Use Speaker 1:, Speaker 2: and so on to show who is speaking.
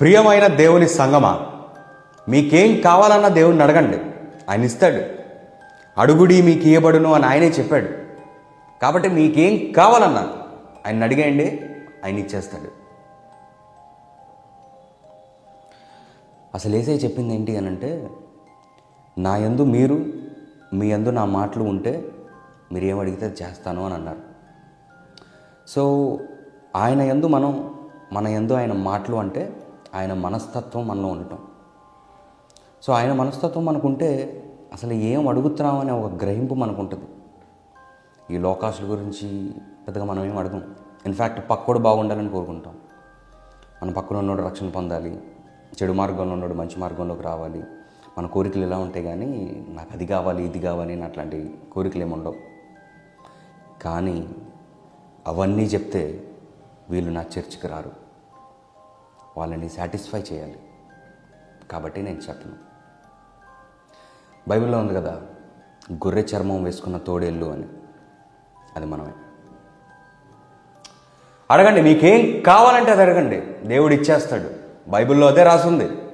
Speaker 1: ప్రియమైన దేవుని సంగమా మీకేం కావాలన్నా దేవుణ్ణి అడగండి. ఆయన ఇస్తాడు. అడుగుడి మీకు ఇయ్యబడును అని ఆయనే చెప్పాడు. కాబట్టి మీకేం కావాలన్నా ఆయన అడిగేయండి ఆయన ఇచ్చేస్తాడు. అసలు ఏసై చెప్పింది ఏంటి అని అంటే నా యందు మీరు మీ యందు నా మాటలు ఉంటే మీరు ఏం అడిగితే చేస్తాను అని అన్నారు. సో ఆయన యందు మనం మన యందు ఆయన మాటలు అంటే ఆయన మనస్తత్వం మనలో ఉండటం. సో ఆయన మనస్తత్వం మనకుంటే అసలు ఏం అడుగుతున్నాం అనే ఒక గ్రహింపు మనకు ఉంటుంది ఈ లోకాసుల గురించి పెద్దగా మనం ఏం అడగం. ఇన్ఫ్యాక్ట్ పక్కోడు బాగుండాలని కోరుకుంటాం. మన పక్కన ఉన్నోడు రక్షణ పొందాలి. చెడు మార్గంలో ఉన్నోడు మంచి మార్గంలోకి రావాలి. మన కోరికలు ఎలా ఉంటాయి కానీ నాకు అది కావాలి ఇది కావాలి అని అట్లాంటి కోరికలు ఏముండవు కానీ అవన్నీ చెప్తే వీళ్ళు నా చర్చికి రారు. వాళ్ళని సాటిస్ఫై చేయాలి. కాబట్టి నేను చెప్పను. బైబిల్లో ఉంది కదా గొర్రె చర్మం వేసుకున్న తోడేళ్ళు అని. అది మనమే. అడగండి మీకేం కావాలంటే అది అడగండి. దేవుడు ఇచ్చేస్తాడు. బైబిల్లో అదే రాసుంది.